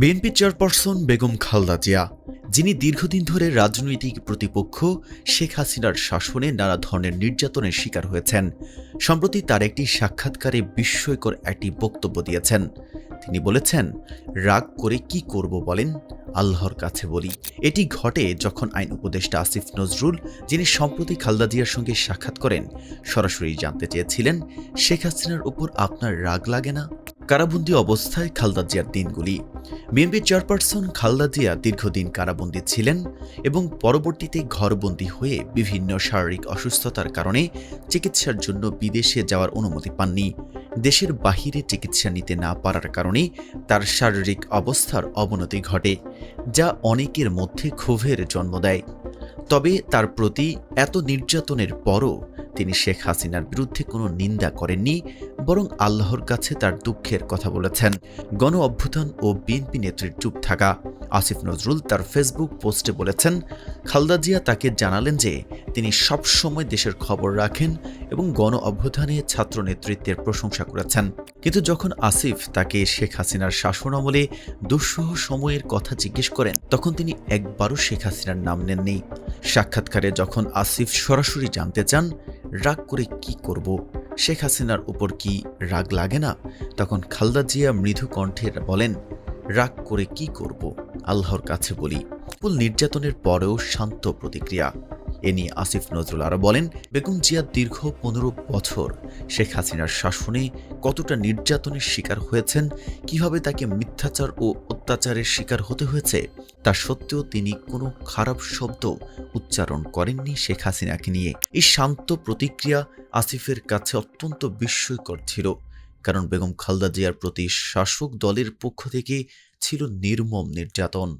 BNP chairperson Begum Khaleda Zia, যিনি দীর্ঘদিন ধরে রাজনৈতিক প্রতিপক্ষ শেখ হাসিনার শাসনে নানা ধরনের নির্যাতনের শিকার হয়েছেন। সম্প্রতি তার একটি সাক্ষাৎকারে বিস্ময়কর একটি বক্তব্য দিয়েছেন। তিনি বলেছেন, রাগ করে কি করব বলেন? আল্লাহর কাছে বলি। এটি ঘটে যখন আইন উপদেষ্টা আসিফ নজরুল, যিনি সম্প্রতি খালদা জিয়ার সঙ্গে সাক্ষাৎ করেন, সরাসরি জানতে চেয়েছিলেন, শেখ হাসিনার উপর আপনার রাগ লাগে না? কারাবন্দি অবস্থায় খালদা জিয়ার দিনগুলি। বিএনপি চেয়ারপারসন খালদা জিয়া দীর্ঘদিন কারাবন্দি ছিলেন এবং পরবর্তীতে ঘরবন্দি হয়ে বিভিন্ন শারীরিক অসুস্থতার কারণে চিকিৎসার জন্য বিদেশে যাওয়ার অনুমতি পাননি। দেশের বাহিরে চিকিৎসা নিতে না পারার কারণে তার শারীরিক অবস্থার অবনতি ঘটে, যা অনেকের মধ্যে ক্ষোভের জন্ম দেয়। তবে তার প্রতি এত নির্যাতনের পরও তিনি শেখ হাসিনার বিরুদ্ধে কোনো নিন্দা করেননি বরং আল্লাহর কাছে তার দুঃখের কথা বলেছেন। গণ অভ্যুত্থান ও বিএনপি নেত্রীর চুপ থাকা। আসিফ নজরুল তার ফেসবুক পোস্টে বলেছেন, খালদা জিয়া তাকে জানালেন যে তিনি সব সময় দেশের খবর রাখেন এবং গণ অভ্যুত্থানে ছাত্র নেতৃত্বের প্রশংসা করেছেন। কিন্তু যখন আসিফ তাকে শেখ হাসিনার শাসন আমলে দুঃসহ সময়ের কথা জিজ্ঞেস করেন, তখন তিনি একবারও শেখ হাসিনার নাম নেননি। সাক্ষাৎকারে যখন আসিফ সরাসরি জানতে চান, রাগ করে কি করব? শেখ হাসিনার উপর কি রাগ লাগে না? তখন খালদা জিয়া মৃদু কণ্ঠে বলেন, রাগ করে কি করব? আল্লাহর কাছে বলি নির্যাতনের পরেও শান্ত প্রতিক্রিয়া। এ নিয়ে আসিফ নজরুল আরও বলেন, বেগম জিয়া দীর্ঘ পনেরো বছর। শেখ হাসিনার শাসনে কতটা নির্যাতনের শিকার হয়েছেন? কীভাবে তাকে মিথ্যাচার ও অত্যাচারের শিকার হতে হয়েছে? তা সত্ত্বেও তিনি কোনো খারাপ শব্দ উচ্চারণ করেননি শেখ হাসিনাকে নিয়ে। এই শান্ত প্রতিক্রিয়া আসিফের কাছে অত্যন্ত বিস্ময়কর ছিল, কারণ বেগম খালদা জিয়ার প্রতি শাসক দলের পক্ষ থেকে ছিল নির্মম নির্যাতন।